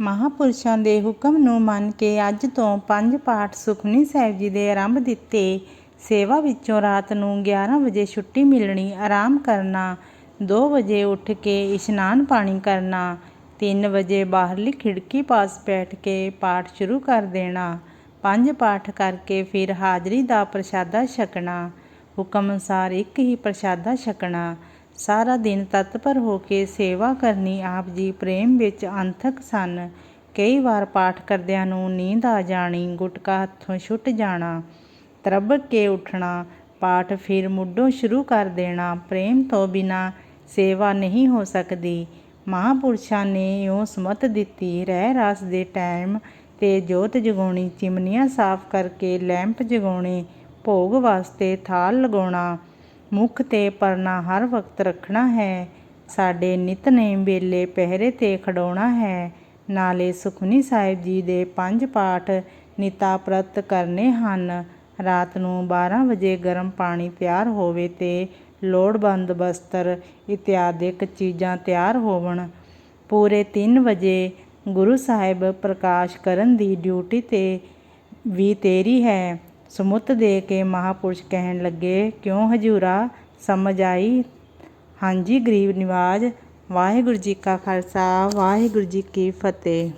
ਮਹਾਂਪੁਰਸ਼ਾਂ ਦੇ ਹੁਕਮ ਨੂੰ ਮੰਨ ਕੇ ਅੱਜ ਤੋਂ ਪੰਜ ਪਾਠ ਸੁਖਮਨੀ ਸਾਹਿਬ ਜੀ ਦੇ ਆਰੰਭ ਦਿੱਤੇ। ਸੇਵਾ ਵਿੱਚੋਂ ਰਾਤ ਨੂੰ 11 ਵਜੇ ਛੁੱਟੀ ਮਿਲਣੀ, ਆਰਾਮ ਕਰਨਾ 2 ਵਜੇ ਉੱਠ ਕੇ ਇਸ਼ਨਾਨ ਪਾਣੀ ਕਰਨਾ 3 ਵਜੇ ਬਾਹਰਲੀ ਖਿੜਕੀ ਪਾਸ ਬੈਠ ਕੇ ਪਾਠ ਸ਼ੁਰੂ ਕਰ ਦੇਣਾ, ਪੰਜ ਪਾਠ ਕਰਕੇ ਫਿਰ ਹਾਜ਼ਰੀ ਦਾ ਪ੍ਰਸ਼ਾਦਾ ਛਕਣਾ, ਹੁਕਮ ਅਨੁਸਾਰ ਇੱਕ ਹੀ ਪ੍ਰਸ਼ਾਦਾ ਛਕਣਾ ਸਾਰਾ ਦਿਨ ਤਤਪਰ ਹੋ ਕੇ ਸੇਵਾ ਕਰਨੀ ਆਪ ਜੀ ਪ੍ਰੇਮ ਵਿੱਚ ਅੰਥਕ ਸਨ। ਕਈ ਵਾਰ ਪਾਠ ਕਰਦਿਆਂ ਨੂੰ ਨੀਂਦ ਆ ਜਾਣੀ, ਗੁਟਕਾ ਹੱਥੋਂ ਛੁੱਟ ਜਾਣਾ, ਤਰਬਕ ਕੇ ਉੱਠਣਾ, ਪਾਠ ਫਿਰ ਮੁੱਢੋਂ ਸ਼ੁਰੂ ਕਰ ਦੇਣਾ, ਪ੍ਰੇਮ ਤੋਂ ਬਿਨਾ ਸੇਵਾ ਨਹੀਂ ਹੋ ਸਕਦੀ। ਮਹਾਂਪੁਰਸ਼ਾਂ ਨੇ ਇਉਂ ਸਮਤ ਦਿੱਤੀ, ਰਹਿ ਰਸ ਦੇ ਟਾਈਮ ਤੇ ਜੋਤ ਜਗਾਉਣੀ, ਚਿਮਨੀਆਂ ਸਾਫ਼ ਕਰਕੇ ਲੈਂਪ ਜਗਾਉਣੇ, ਭੋਗ ਵਾਸਤੇ ਥਾਲ ਲਗਾਉਣਾ ਮੁੱਖ ਤੇ ਪਰਨਾ ਹਰ ਵਕਤ ਰੱਖਣਾ ਹੈ। ਸਾਡੇ ਨਿਤਨੇਮ ਵੇਲੇ ਪਹਿਰੇ ਤੇ ਖੜਾਉਣਾ ਹੈ। ਨਾਲੇ ਸੁਖਨੀ ਸਾਹਿਬ ਜੀ ਦੇ ਪੰਜ ਪਾਠ ਨਿਤਾ ਪ੍ਰਤ ਕਰਨੇ ਹਨ। ਰਾਤ ਨੂੰ 12 ਵਜੇ ਗਰਮ ਪਾਣੀ ਤਿਆਰ ਹੋਵੇ ਤੇ ਲੋੜਵੰਦ ਬਸਤਰ ਇਤਿਆਦਿਕ ਚੀਜ਼ਾਂ ਤਿਆਰ ਹੋਵਣ। ਪੂਰੇ 3 ਵਜੇ ਗੁਰੂ ਸਾਹਿਬ ਪ੍ਰਕਾਸ਼ ਕਰਨ ਦੀ ਡਿਊਟੀ ਤੇ ਵੀ ਤੇਰੀ ਹੈ। ਸਮੁੱਤ ਦੇ ਕੇ ਮਹਾਪੁਰਸ਼ ਕਹਿਣ ਲੱਗੇ, ਕਿਉਂ ਹਜੂਰਾ? ਸਮਝ ਆਈ? ਹਾਂਜੀ, ਗਰੀਬ ਨਿਵਾਜ, ਵਾਹਿਗੁਰੂ ਜੀ ਕਾ ਖਾਲਸਾ, ਵਾਹਿਗੁਰੂ ਜੀ ਕੀ ਫਤਿਹ।